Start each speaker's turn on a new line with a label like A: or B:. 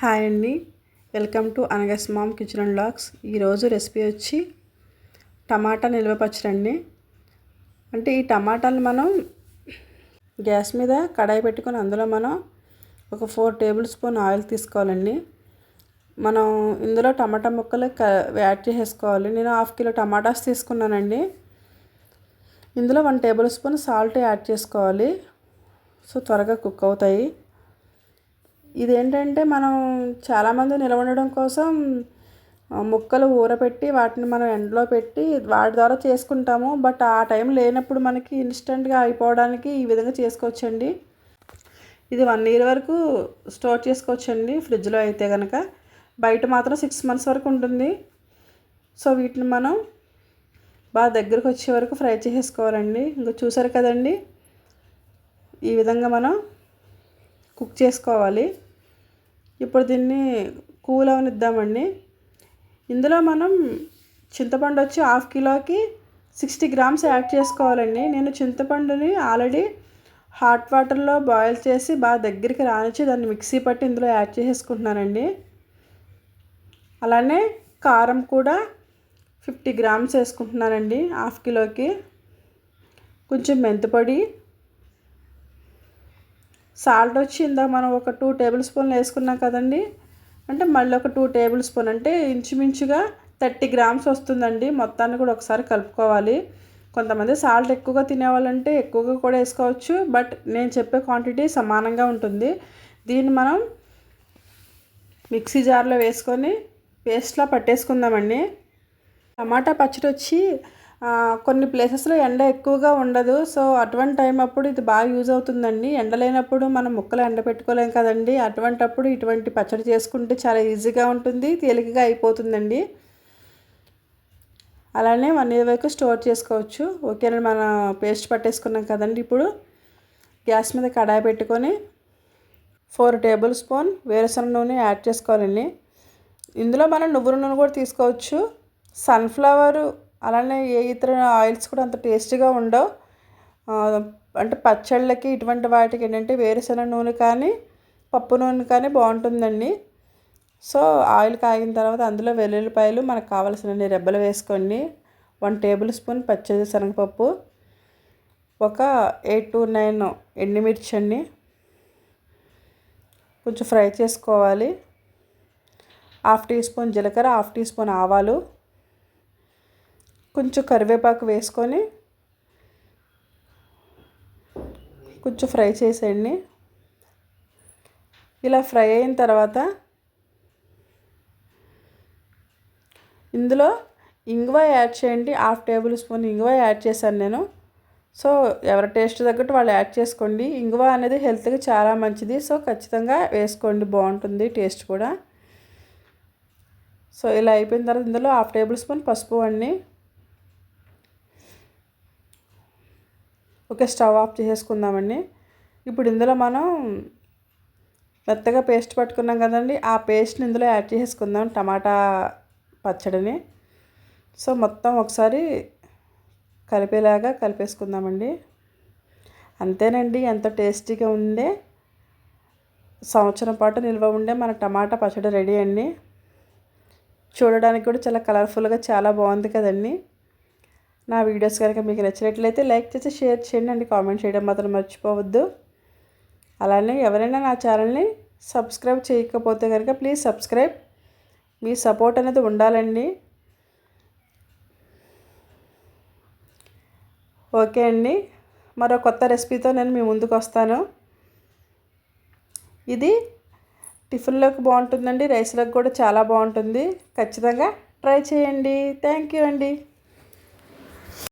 A: Hi అండి. Welcome to అనగస్ mom kitchen and lakhs. ఈరోజు రెసిపీ వచ్చి టమాటా నిల్వ పచ్చడండి అంటే ఈ టమాటాలు మనం గ్యాస్ మీద కడాయి పెట్టుకొని అందులో మనం ఒక ఫోర్ టేబుల్ స్పూన్ ఆయిల్ తీసుకోవాలండి. మనం ఇందులో టమాటా ముక్కలు యాడ్ చేసేసుకోవాలి. నేను హాఫ్ కిలో టమాటాస్ తీసుకున్నానండి. ఇందులో one tablespoon salt add చేసుకోవాలి. సో త్వరగా కుక్ అవుతాయి. ఇదేంటంటే మనం చాలామంది నిలవ కోసం ముక్కలు ఊరపెట్టి వాటిని మనం ఎండలో పెట్టి వాటి ద్వారా చేసుకుంటాము. బట్ ఆ టైం లేనప్పుడు మనకి ఇన్స్టెంట్గా అయిపోవడానికి ఈ విధంగా చేసుకోవచ్చండి. ఇది వన్ ఇయర్ వరకు స్టోర్ చేసుకోవచ్చండి ఫ్రిడ్జ్లో అయితే కనుక బయట మాత్రం సిక్స్ మంత్స్ వరకు ఉంటుంది. సో వీటిని మనం బాగా దగ్గరకు వచ్చే వరకు ఫ్రై చేసేసుకోవాలండి ఇంకా చూసారు కదండి? ఈ విధంగా మనం కుక్ చేసుకోవాలి. ఇప్పుడు దీన్ని కూల్ అవనిద్దామండి ఇందులో మనం చింతపండు వచ్చి హాఫ్ కిలోకి సిక్స్టీ గ్రామ్స్ యాడ్ చేసుకోవాలండి. నేను చింతపండుని ఆల్రెడీ హాట్ వాటర్లో బాయిల్ చేసి బాగా దగ్గరికి రానిచ్చి దాన్ని మిక్సీ పట్టి ఇందులో యాడ్ చేసేసుకుంటున్నానండి. అలానే కారం కూడా ఫిఫ్టీ గ్రామ్స్ వేసుకుంటున్నానండి హాఫ్ కిలోకి. కొంచెం మెంతిపొడి సాల్ట్ వచ్చిందా మనం ఒక టూ టేబుల్ స్పూన్లు వేసుకున్నాం కదండి. అంటే మళ్ళీ ఒక టూ టేబుల్ స్పూన్ అంటే ఇంచుమించుగా థర్టీ గ్రామ్స్ వస్తుందండి. మొత్తాన్ని కూడా ఒకసారి కలుపుకోవాలి. కొంతమంది సాల్ట్ ఎక్కువగా తినేవాళ్ళంటే ఎక్కువగా కూడా వేసుకోవచ్చు. బట్ నేను చెప్పే క్వాంటిటీ సమానంగా ఉంటుంది. దీన్ని మనం మిక్సీ జార్లో వేసుకొని పేస్ట్లా పట్టేసుకుందామండి. టమాటా పచ్చడి వచ్చి కొన్ని ప్లేసెస్లో ఎండ ఎక్కువగా ఉండదు. సో అటువంటి టైం అప్పుడు ఇది బాగా యూజ్ అవుతుందండి. ఎండ లేనప్పుడు మనం ముక్కలు ఎండ పెట్టుకోలేం కదండి. అటువంటప్పుడు ఇటువంటి పచ్చడి చేసుకుంటే చాలా ఈజీగా ఉంటుంది తేలికగా అయిపోతుందండి. అలానే వన్ ఇయర్ వరకు స్టోర్ చేసుకోవచ్చు. ఓకేనండి మనం పేస్ట్ పట్టేసుకున్నాం కదండి ఇప్పుడు. గ్యాస్ మీద కడాయి పెట్టుకొని ఫోర్ టేబుల్ స్పూన్ వేరుశనగ నూనె యాడ్ చేసుకోవాలండి. ఇందులో మనం నువ్వుల నూనె కూడా తీసుకోవచ్చు. సన్ఫ్లవర్ అలానే ఏ ఇతర ఆయిల్స్ కూడా అంత టేస్టీగా ఉండవు. అంటే పచ్చళ్ళకి ఇటువంటి వాటికి ఏంటంటే వేరుశనగ నూనె కానీ పప్పు నూనె కానీ బాగుంటుందండి. సో ఆయిల్ కాగిన తర్వాత అందులో వెల్లుల్లిపాయలు మనకు కావాల్సిన రెబ్బలు వేసుకొని వన్ టేబుల్ స్పూన్ పచ్చడి శనగపప్పు ఒక ఎయిట్ టు నైన్ ఎండుమిర్చి అండి. కొంచెం ఫ్రై చేసుకోవాలి. హాఫ్ టీ స్పూన్ జీలకర్ర హాఫ్ టీ స్పూన్ ఆవాలు కొంచెం కరివేపాకు వేసుకొని కొంచెం ఫ్రై చేసేయండి. ఇలా ఫ్రై అయిన తర్వాత ఇందులో ఇంగువ యాడ్ చేయండి. హాఫ్ టేబుల్ స్పూన్ ఇంగువ యాడ్ చేశాను నేను. సో ఎవరి టేస్ట్ తగ్గట్టు వాళ్ళు యాడ్ చేసుకోండి. ఇంగువ అనేది హెల్త్కి చాలా మంచిది. సో ఖచ్చితంగా వేసుకోండి. బాగుంటుంది టేస్ట్ కూడా. సో ఇలా అయిపోయిన తర్వాత ఇందులో హాఫ్ టేబుల్ స్పూన్ పసుపు అండి. ఓకే స్టవ్ ఆఫ్ చేసేసుకుందామండి. ఇప్పుడు ఇందులో మనం మెత్తగా పేస్ట్ పట్టుకున్నాం కదండి ఆ పేస్ట్ని ఇందులో యాడ్ చేసేసుకుందాం టమాటా పచ్చడిని. సో మొత్తం ఒకసారి కలిపేలాగా కలిపేసుకుందామండి. అంతేనండి ఎంత టేస్టీగా ఉందే సంవత్సరం పాటు నిల్వ ఉండే మన టమాటా పచ్చడి రెడీ అండి. చూడడానికి కూడా చాలా కలర్ఫుల్గా చాలా బాగుంది కదండి. నా వీడియోస్ కనుక మీకు నచ్చినట్లయితే లైక్ చేసి షేర్ చేయండి అండి కామెంట్ చేయడం మాత్రం మర్చిపోవద్దు. అలానే ఎవరైనా నా ఛానల్ని సబ్స్క్రైబ్ చేయకపోతే కనుక ప్లీజ్ సబ్స్క్రైబ్. మీ సపోర్ట్ అనేది ఉండాలండి. ఓకే అండి. మరో కొత్త రెసిపీతో నేను మీ ముందుకు వస్తాను. ఇది టిఫిన్లోకి బాగుంటుందండి రైస్లోకి కూడా చాలా బాగుంటుంది. ఖచ్చితంగా ట్రై చేయండి. థ్యాంక్ యూ అండి.